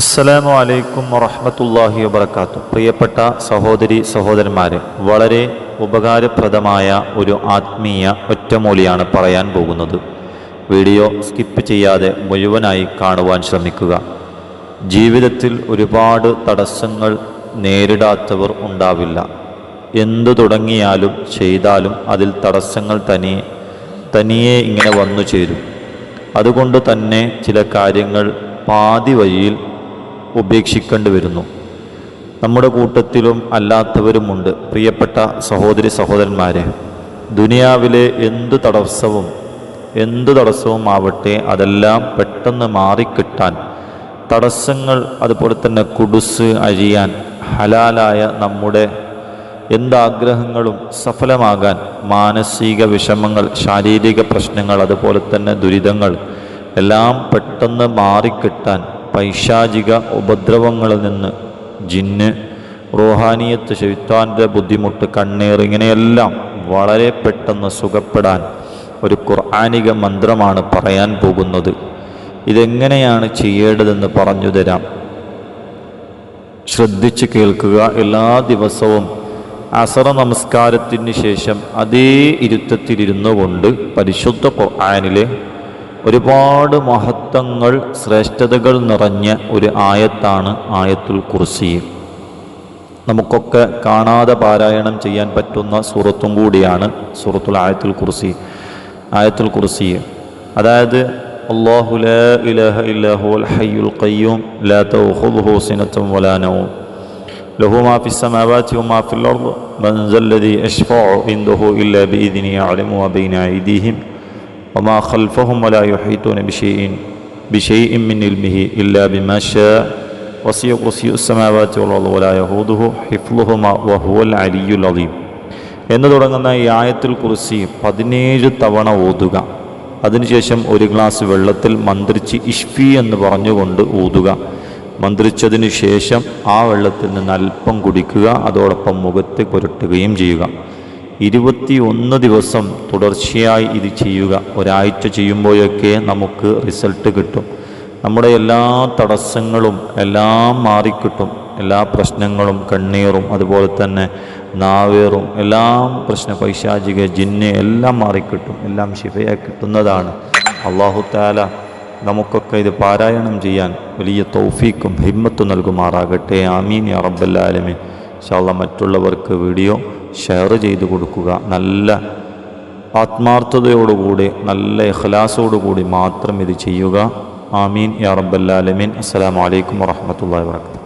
അസ്സലാമു അലൈക്കും വറഹമത്തല്ലാഹി വബർക്കാത്തു പ്രിയപ്പെട്ട സഹോദരി സഹോദരന്മാരെ വളരെ ഉപകാരപ്രദമായ ഒരു ആത്മീയ ഒറ്റമൂലിയാണ് പറയാൻ പോകുന്നത്. വീഡിയോ സ്കിപ്പ് ചെയ്യാതെ മുഴുവനായി കാണുവാൻ ശ്രമിക്കുക. ജീവിതത്തിൽ ഒരുപാട് തടസ്സങ്ങൾ നേരിടാത്തവർ ഉണ്ടാവില്ല. എന്തു തുടങ്ങിയാലും ചെയ്താലും അതിൽ തടസ്സങ്ങൾ തനിയെ തനിയെ ഇങ്ങനെ വന്നു ചേരും. അതുകൊണ്ട് തന്നെ ചില കാര്യങ്ങൾ പാതി വഴിയിൽ ഉപേക്ഷിക്കേണ്ടി വരുന്നു നമ്മുടെ കൂട്ടത്തിലും അല്ലാത്തവരുമുണ്ട്. പ്രിയപ്പെട്ട സഹോദരി സഹോദരന്മാരെ ദുനിയാവിലെ എന്ത് തടസ്സവും എന്ത് തടസ്സവും ആവട്ടെ അതെല്ലാം പെട്ടെന്ന് മാറിക്കിട്ടാൻ തടസ്സങ്ങൾ അതുപോലെ തന്നെ കുടുസ് അഴിയാൻ ഹലാലായ നമ്മുടെ എന്താഗ്രഹങ്ങളും സഫലമാകാൻ മാനസിക വിഷമങ്ങൾ ശാരീരിക പ്രശ്നങ്ങൾ അതുപോലെ തന്നെ ദുരിതങ്ങൾ എല്ലാം പെട്ടെന്ന് മാറിക്കിട്ടാൻ പൈശാചിക ഉപദ്രവങ്ങളിൽ നിന്ന് ജിന്ന് റോഹാനിയത്ത് ശൈത്താന്റെ ബുദ്ധിമുട്ട് കണ്ണീർ ഇങ്ങനെയെല്ലാം വളരെ പെട്ടെന്ന് സുഖപ്പെടാൻ ഒരു ഖുർആാനിക മന്ത്രമാണ് പറയാൻ പോകുന്നത്. ഇതെങ്ങനെയാണ് ചെയ്യേണ്ടതെന്ന് പറഞ്ഞു തരാം. ശ്രദ്ധിച്ച് കേൾക്കുക. എല്ലാ ദിവസവും അസറ നമസ്കാരത്തിന് ശേഷം അതേ ഇരുത്തത്തിലിരുന്നു കൊണ്ട് പരിശുദ്ധ ഖുർആാനിലെ ഒരുപാട് മഹത്വങ്ങൾ ശ്രേഷ്ഠതകൾ നിറഞ്ഞ ഒരു ആയത്താണ് ആയത്തുൽ കുർസി. നമുക്കൊക്കെ കാണാതെ പാരായണം ചെയ്യാൻ പറ്റുന്ന സൂറത്തും കൂടിയാണ് സൂറത്തുൽ ആയത്തുൽ കുർസി. ആയത്തുൽ കുർസി. അതായത് അള്ളാഹുലും ഹയ്യുൽ ഖയ്യൂം ലാ വലാ ഫിസ് വമാ ഫിൽ അർദ് മൻ ഐദീഹിം وما خلفهم ولا يحيطون بشيء بشيء من علمه إلا بما شاء وسيء കുർസിയു السماوات والأرض ولا يهوده حفظهما وهو العلي العظيم എന്ന് തുടങ്ങുന്ന ഈ ആയത്തിൽ കുറിച്ച് പതിനേഴ് തവണ ഓതുക. അതിനുശേഷം ഒരു ഗ്ലാസ് വെള്ളത്തിൽ മന്ത്രിച്ച് ഇഷ്ഫി എന്ന് പറഞ്ഞുകൊണ്ട് ഊതുക മന്ത്രിച്ചതിന് ശേഷം ആ വെള്ളത്തിൽ നിന്ന് അല്പം കുടിക്കുക അതോടൊപ്പം മുഖത്ത് പുരട്ടുകയും ചെയ്യുക. ഇരുപത്തിയൊന്ന് ദിവസം തുടർച്ചയായി ഇത് ചെയ്യുക. ഒരാഴ്ച ചെയ്യുമ്പോഴൊക്കെ നമുക്ക് റിസൾട്ട് കിട്ടും. നമ്മുടെ എല്ലാ തടസ്സങ്ങളും എല്ലാം മാറിക്കിട്ടും. എല്ലാ പ്രശ്നങ്ങളും കണ്ണീറും അതുപോലെ തന്നെ നാവേറും എല്ലാം പ്രശ്ന പൈശാചിക ജിന്ന് എല്ലാം മാറിക്കിട്ടും. എല്ലാം ശിഫയായി കിട്ടുന്നതാണ്. അള്ളാഹു താല നമുക്കൊക്കെ ഇത് പാരായണം ചെയ്യാൻ വലിയ തൗഫീക്കും ഹിമ്മത്തും നൽകുമാറാകട്ടെ. ആമീൻ യാ ശാള മറ്റുള്ളവർക്ക് വീഡിയോ ഷെയർ ചെയ്ത് കൊടുക്കുക. നല്ല ആത്മാർത്ഥതയോടുകൂടി നല്ല ഇഖ്ലാസോടുകൂടി മാത്രം ഇത് ചെയ്യുക. ആമീൻ. യാ റബ്ബല്ലാലമീൻ അസ്സലാമു അലൈക്കും വറഹ്മത്തുള്ളാഹി വബറകാതുഹു.